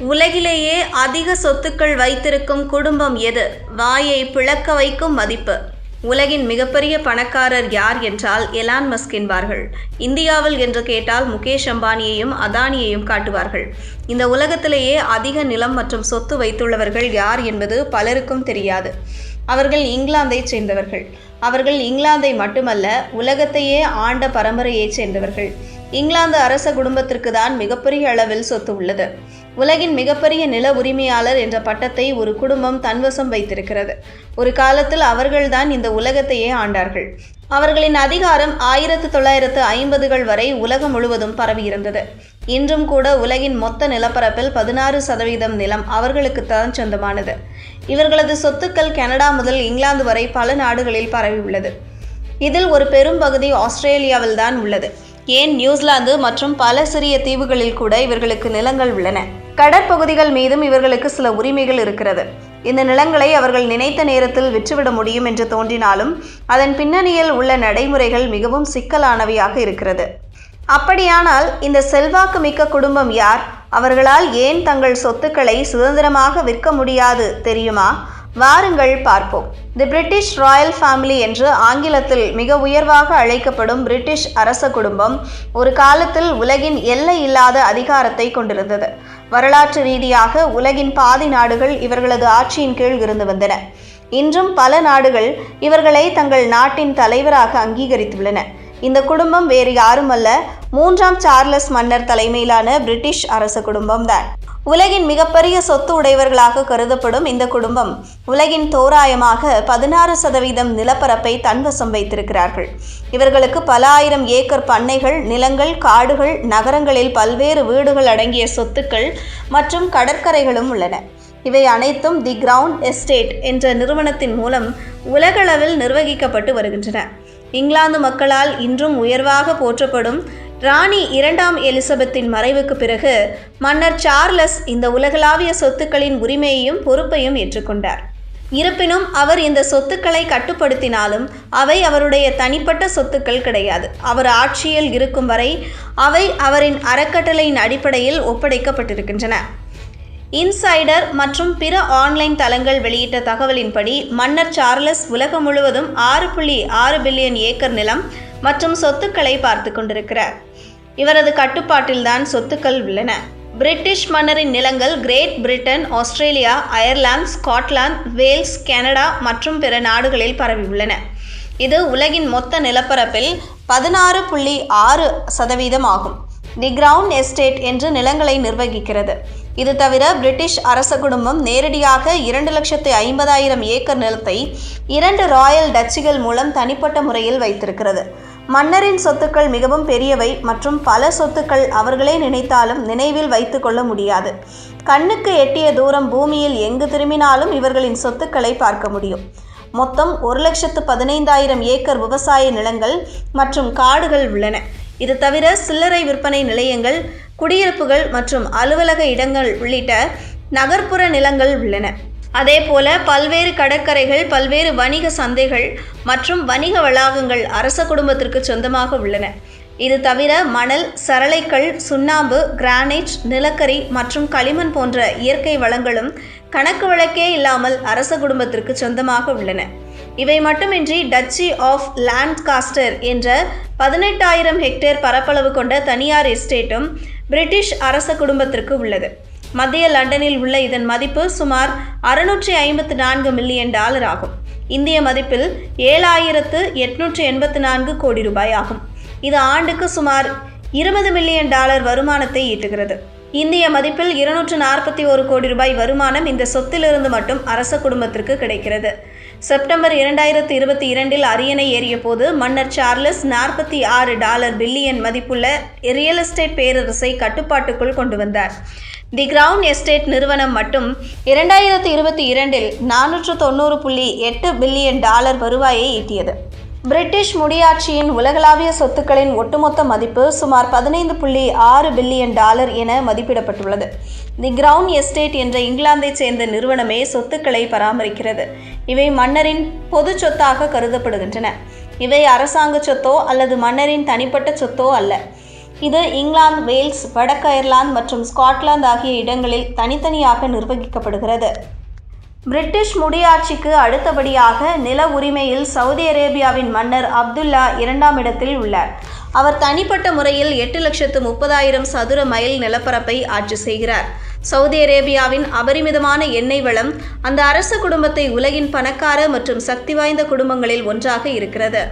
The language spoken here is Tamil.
உலகிலேயே அதிக சொத்துக்கள் வைத்திருக்கும் குடும்பம் எது? வாயை பிளக்க வைக்கும் மதிப்பு. உலகின் மிகப்பெரிய பணக்காரர் யார் என்றால் எலான் மஸ்க் என்பார்கள். இந்தியாவில் என்று கேட்டால் முகேஷ் அம்பானியையும் அதானியையும் காட்டுவார்கள். இந்த உலகத்திலேயே அதிக நிலம் மற்றும் சொத்து வைத்துள்ளவர்கள் யார் என்பது பலருக்கும் தெரியாது. அவர்கள் இங்கிலாந்தைச் சேர்ந்தவர்கள். அவர்கள் இங்கிலாந்தை மட்டுமல்ல உலகத்தையே ஆண்ட பரம்பரையைச் சேர்ந்தவர்கள். இங்கிலாந்து அரச குடும்பத்திற்கு தான் மிகப்பெரிய அளவில் சொத்து உள்ளது. உலகின் மிகப்பெரிய நில உரிமையாளர் என்ற பட்டத்தை ஒரு குடும்பம் தன்வசம் வைத்திருக்கிறது. ஒரு காலத்தில் அவர்கள்தான் இந்த உலகத்தையே ஆண்டார்கள். அவர்களின் அதிகாரம் ஆயிரத்து தொள்ளாயிரத்து ஐம்பதுகள் வரை உலகம் முழுவதும் பரவியிருந்தது. இன்றும் கூட உலகின் மொத்த நிலப்பரப்பில் பதினாறு சதவீதம் நிலம் அவர்களுக்குத்தான் சொந்தமானது. இவர்களது சொத்துக்கள் கனடா முதல் இங்கிலாந்து வரை பல நாடுகளில் பரவியுள்ளது. இதில் ஒரு பெரும் பகுதி ஆஸ்திரேலியாவில் தான் உள்ளது. ஏன் நியூசிலாந்து மற்றும் பல சிறிய தீவுகளில் கூட இவர்களுக்கு நிலங்கள் உள்ளன? கடற்பகுதிகள் மீதும் இவர்களுக்கு சில உரிமைகள் இருக்கிறது. இந்த நிலங்களை அவர்கள் நினைத்த நேரத்தில் விற்றுவிட முடியும் என்று தோன்றினாலும் அதன் பின்னணியில் உள்ள நடைமுறைகள் மிகவும் சிக்கலானவையாக இருக்கிறது. அப்படியானால் இந்த செல்வாக்கு மிக்க குடும்பம் யார்? அவர்களால் ஏன் தங்கள் சொத்துக்களை சுதந்திரமாக விற்க முடியாது தெரியுமா? வாருங்கள் பார்ப்போம். தி பிரிட்டிஷ் ராயல் ஃபேமிலி என்று ஆங்கிலத்தில் மிக உயர்வாக அழைக்கப்படும் பிரிட்டிஷ் அரச குடும்பம் ஒரு காலத்தில் உலகின் எல்லை இல்லாத அதிகாரத்தை கொண்டிருந்தது. வரலாற்று ரீதியாக உலகின் பாதி நாடுகள் இவர்களது ஆட்சியின் கீழ் இருந்து வந்தன. இன்றும் பல நாடுகள் இவர்களை தங்கள் நாட்டின் தலைவராக அங்கீகரித்துள்ளன. இந்த குடும்பம் வேறு யாருமல்ல மூன்றாம் சார்லஸ் மன்னர் தலைமையிலான பிரிட்டிஷ் அரச குடும்பம்தான். உலகின் மிகப்பெரிய சொத்து உடையவர்களாக கருதப்படும் இந்த குடும்பம் உலகின் தோராயமாக பதினாறு சதவீதம் நிலப்பரப்பை தன்வசம் வைத்திருக்கிறார்கள். இவர்களுக்கு பல ஆயிரம் ஏக்கர் பண்ணைகள் நிலங்கள் காடுகள் நகரங்களில் பல்வேறு வீடுகள் அடங்கிய சொத்துக்கள் மற்றும் கடற்கரைகளும் உள்ளன. இவை அனைத்தும் தி கிரவுண்ட் எஸ்டேட் என்ற நிறுவனத்தின் மூலம் உலகளவில் நிர்வகிக்கப்பட்டு வருகின்றன. இங்கிலாந்து மக்களால் இன்றும் உயர்வாக போற்றப்படும் ராணி இரண்டாம் எலிசபெத்தின் மறைவுக்கு பிறகு மன்னர் சார்லஸ் இந்த உலகளாவிய சொத்துக்களின் உரிமையையும் பொறுப்பையும் ஏற்றுக்கொண்டார். இருப்பினும் அவர் இந்த சொத்துக்களை கட்டுப்படுத்தினாலும் அவை அவருடைய தனிப்பட்ட சொத்துக்கள் கிடையாது. அவர் ஆட்சியில் இருக்கும் வரை அவை அவரின் அறக்கட்டளையின் அடிப்படையில் ஒப்படைக்கப்பட்டிருக்கின்றன. இன்சைடர் மற்றும் பிற ஆன்லைன் தளங்கள் வெளியிட்ட தகவலின்படி மன்னர் சார்லஸ் உலகம் முழுவதும் ஆறு புள்ளி ஆறு பில்லியன் ஏக்கர் நிலம் மற்றும் சொத்துக்களை பார்த்து கொண்டிருக்கிறார். இவரது கட்டுப்பாட்டில்தான் சொத்துக்கள் உள்ளன. பிரிட்டிஷ் மன்னரின் நிலங்கள் Great Britain Australia Ireland Scotland Wales Canada மற்றும் பிற நாடுகளில் பரவியுள்ளன இது உலகின் மொத்த நிலப்பரப்பில் பதினாறு புள்ளி ஆறு சதவீதம் ஆகும். தி கிரவுண்ட் எஸ்டேட் என்று நிலங்களை நிர்வகிக்கிறது. இது தவிர பிரிட்டிஷ் அரச குடும்பம் நேரடியாக இரண்டு லட்சத்து ஐம்பதாயிரம் ஏக்கர் நிலத்தை இரண்டு ராயல் டச்சுகள் மூலம் தனிப்பட்ட முறையில் வைத்திருக்கிறது. மன்னரின் சொத்துக்கள் மிகவும் பெரியவை மற்றும் பல சொத்துக்கள் அவர்களே நினைத்தாலும் நினைவில் வைத்து கொள்ள முடியாது. கண்ணுக்கு எட்டிய தூரம் பூமியில் எங்கு திரும்பினாலும் இவர்களின் சொத்துக்களை பார்க்க முடியும். மொத்தம் ஒரு லட்சத்து பதினைந்தாயிரம் ஏக்கர் விவசாய நிலங்கள் மற்றும் காடுகள் உள்ளன. இது தவிர சில்லறை விற்பனை நிலையங்கள் குடியிருப்புகள் மற்றும் அலுவலக இடங்கள் உள்ளிட்ட நகர்ப்புற நிலங்கள் உள்ளன. அதேபோல பல்வேறு கடற்கரைகள் பல்வேறு வணிக சந்தைகள் மற்றும் வணிக வளாகங்கள் அரச குடும்பத்திற்கு சொந்தமாக உள்ளன. இது தவிர மணல் சரளைக்கல் சுண்ணாம்பு கிரானைட் நிலக்கரி மற்றும் களிமண் போன்ற இயற்கை வளங்களும் கணக்கு வழக்கே இல்லாமல் அரச குடும்பத்திற்கு சொந்தமாக உள்ளன. இவை மட்டுமின்றி டச்சி ஆஃப் லாண்ட்காஸ்டர் என்ற பதினெட்டாயிரம் ஹெக்டேர் பரப்பளவு கொண்ட தனியார் எஸ்டேட்டும் பிரிட்டிஷ் அரச குடும்பத்திற்கு உள்ளது. மத்திய லண்டனில் உள்ள இதன் மதிப்பு சுமார் அறுநூற்றி ஐம்பத்து நான்கு மில்லியன் டாலர் ஆகும். இந்திய மதிப்பில் ஏழாயிரத்து எட்நூற்றி எண்பத்து நான்கு கோடி ரூபாய் ஆகும். இது ஆண்டுக்கு சுமார் இருபது மில்லியன் டாலர் வருமானத்தை ஈட்டுகிறது. இந்திய மதிப்பில் இருநூற்று நாற்பத்தி ஒரு கோடி ரூபாய் வருமானம் இந்த சொத்திலிருந்து மட்டும் அரச குடும்பத்திற்கு கிடைக்கிறது. செப்டம்பர் இரண்டாயிரத்து இருபத்தி இரண்டில் அரியணை ஏறிய போது மன்னர் சார்லஸ் நாற்பத்தி ஆறு டாலர் பில்லியன் மதிப்புள்ள ரியல் எஸ்டேட் பேரரசை கட்டுப்பாட்டுக்குள் கொண்டு வந்தார். தி கிரவுண்ட் எஸ்டேட் நிறுவனம் மட்டும் இரண்டாயிரத்து இருபத்தி இரண்டில் நானூற்று தொண்ணூறு புள்ளி எட்டு பில்லியன் டாலர் வருவாயை ஈட்டியது. பிரிட்டிஷ் முடியாட்சியின் உலகளாவிய சொத்துக்களின் ஒட்டுமொத்த மதிப்பு சுமார் பதினைந்து புள்ளி ஆறு பில்லியன் டாலர் என மதிப்பிடப்பட்டுள்ளது. தி கிரவுண்ட் எஸ்டேட் என்ற இங்கிலாந்தைச் சேர்ந்த நிறுவனமே சொத்துக்களை பராமரிக்கிறது. இவை மன்னரின் பொது சொத்தாக கருதப்படுகின்றன. இவை அரசாங்க சொத்தோ அல்லது மன்னரின் தனிப்பட்ட சொத்தோ அல்ல. இது இங்கிலாந்து வேல்ஸ் வடக்கு அயர்லாந்து மற்றும் ஸ்காட்லாந்து ஆகிய இடங்களில் தனித்தனியாக நிர்வகிக்கப்படுகிறது. பிரிட்டிஷ் முடியாட்சிக்கு அடுத்தபடியாக நில உரிமையில் சவுதி அரேபியாவின் மன்னர் அப்துல்லா இரண்டாம் இடத்தில் உள்ளார். அவர் தனிப்பட்ட முறையில் எட்டு லட்சத்து முப்பதாயிரம் சதுர மைல் நிலப்பரப்பை ஆட்சி செய்கிறார். சவுதி அரேபியாவின் அபரிமிதமான எண்ணெய் வளம் அந்த அரச குடும்பத்தை உலகின் பணக்கார மற்றும் சக்தி வாய்ந்த குடும்பங்களில் ஒன்றாக இருக்கிறது.